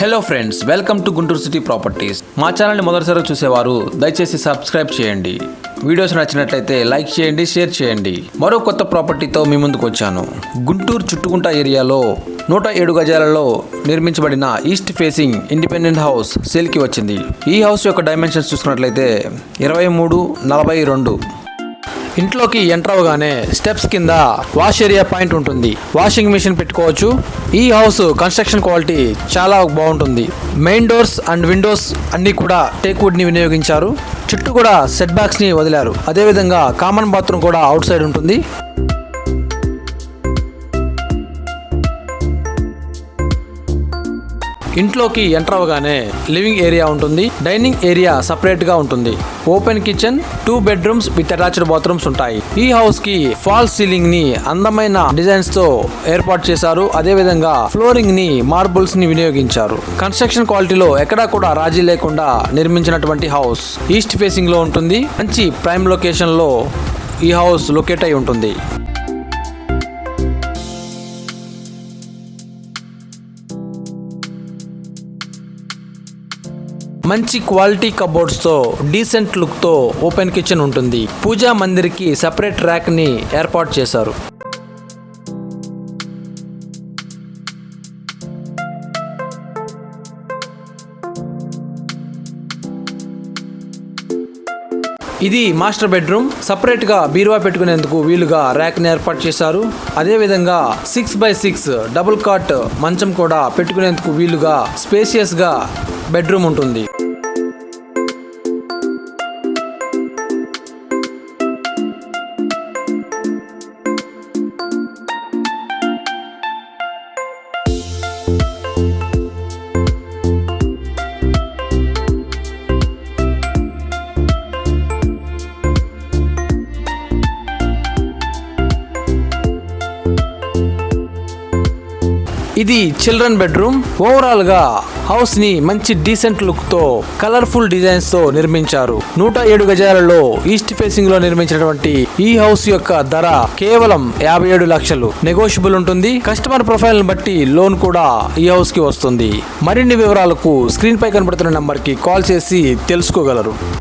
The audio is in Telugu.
Hello friends welcome to Guntur city properties మా ఛానల్ని మొదటిసారి చూసేవారు దయచేసి సబ్స్క్రైబ్ చేయండి. వీడియోస్ నచ్చినట్లయితే లైక్ చేయండి షేర్ చేయండి. మరో కొత్త ప్రాపర్టీతో మీ ముందుకు వచ్చాను. గుంటూరు చుట్టుకుంట ఏరియాలో నూట ఏడు గజాలలో నిర్మించబడిన ఈస్ట్ ఫేసింగ్ ఇండిపెండెంట్ హౌస్ సేల్కి వచ్చింది. ఈ హౌస్ యొక్క డైమెన్షన్స్ చూసుకున్నట్లయితే ఇరవై మూడు నలభై రెండు ఇంట్లోకి ఎంటర్ అవగానే స్టెప్స్ కింద వాష్ ఏరియా పాయింట్ ఉంటుంది. వాషింగ్ మిషన్ పెట్టుకోవచ్చు. ఈ హౌస్ కన్స్ట్రక్షన్ క్వాలిటీ చాలా బాగుంటుంది. మెయిన్ డోర్స్ అండ్ విండోస్ అన్ని కూడా టేక్ వుడ్ని వినియోగించారు. చుట్టూ కూడా సెట్ బ్యాక్స్ని వదిలారు. అదేవిధంగా కామన్ బాత్రూమ్ కూడా అవుట్ సైడ్ ఉంటుంది. ఇంట్లోకి ఎంటర్ అవగానే లివింగ్ ఏరియా ఉంటుంది. డైనింగ్ ఏరియా సపరేట్గా ఉంటుంది. Open kitchen two bedrooms with attached bathrooms ఉంటాయి. ఈ హౌస్కి ఫాల్ సీలింగ్ని అందమైన డిజైన్స్తో ఏర్పాటు చేశారు. అదే విధంగా ఫ్లోరింగ్ని మార్బుల్స్ని వినియోగించారు. కన్స్ట్రక్షన్ క్వాలిటీలో ఎక్కడా కూడా రాజీ లేకుండా నిర్మించినటువంటి హౌస్ ఈస్ట్ ఫేసింగ్లో ఉంటుంది. మంచి ప్రైమ్ లొకేషన్లో ఈ హౌస్ లొకేట్ అయి ఉంటుంది. మంచి క్వాలిటీ కబోర్డ్స్తో డీసెంట్ లుక్తో ఓపెన్ కిచెన్ ఉంటుంది. పూజా మందిర్కి సపరేట్ ర్యాక్ని ఏర్పాటు చేశారు. ఇది మాస్టర్ బెడ్రూమ్. సపరేట్గా బీరువా పెట్టుకునేందుకు వీలుగా ర్యాక్ని ఏర్పాటు చేశారు. అదే విధంగా six by six double cot మంచం కూడా పెట్టుకునేందుకు వీలుగా స్పేసియస్గా బెడ్రూమ్ ఉంటుంది. ఇది చిల్డ్రన్ బెడ్రూమ్ ఓవరాల్గా హౌస్ని మంచి డీసెంట్ లుక్తో కలర్ఫుల్ డిజైన్స్తో నిర్మించారు. నూట ఏడు గజాలలో ఈస్ట్ ఫేసింగ్లో నిర్మించినటువంటి ఈ హౌస్ యొక్క ధర కేవలం యాభై ఏడు లక్షలు. నెగోషియబుల్ ఉంటుంది. కస్టమర్ ప్రొఫైల్ బట్టి లోన్ కూడా ఈ హౌస్కి వస్తుంది. మరిన్ని వివరాలకు స్క్రీన్ పై కనబడుతున్న నంబర్కి కాల్ చేసి తెలుసుకోగలరు.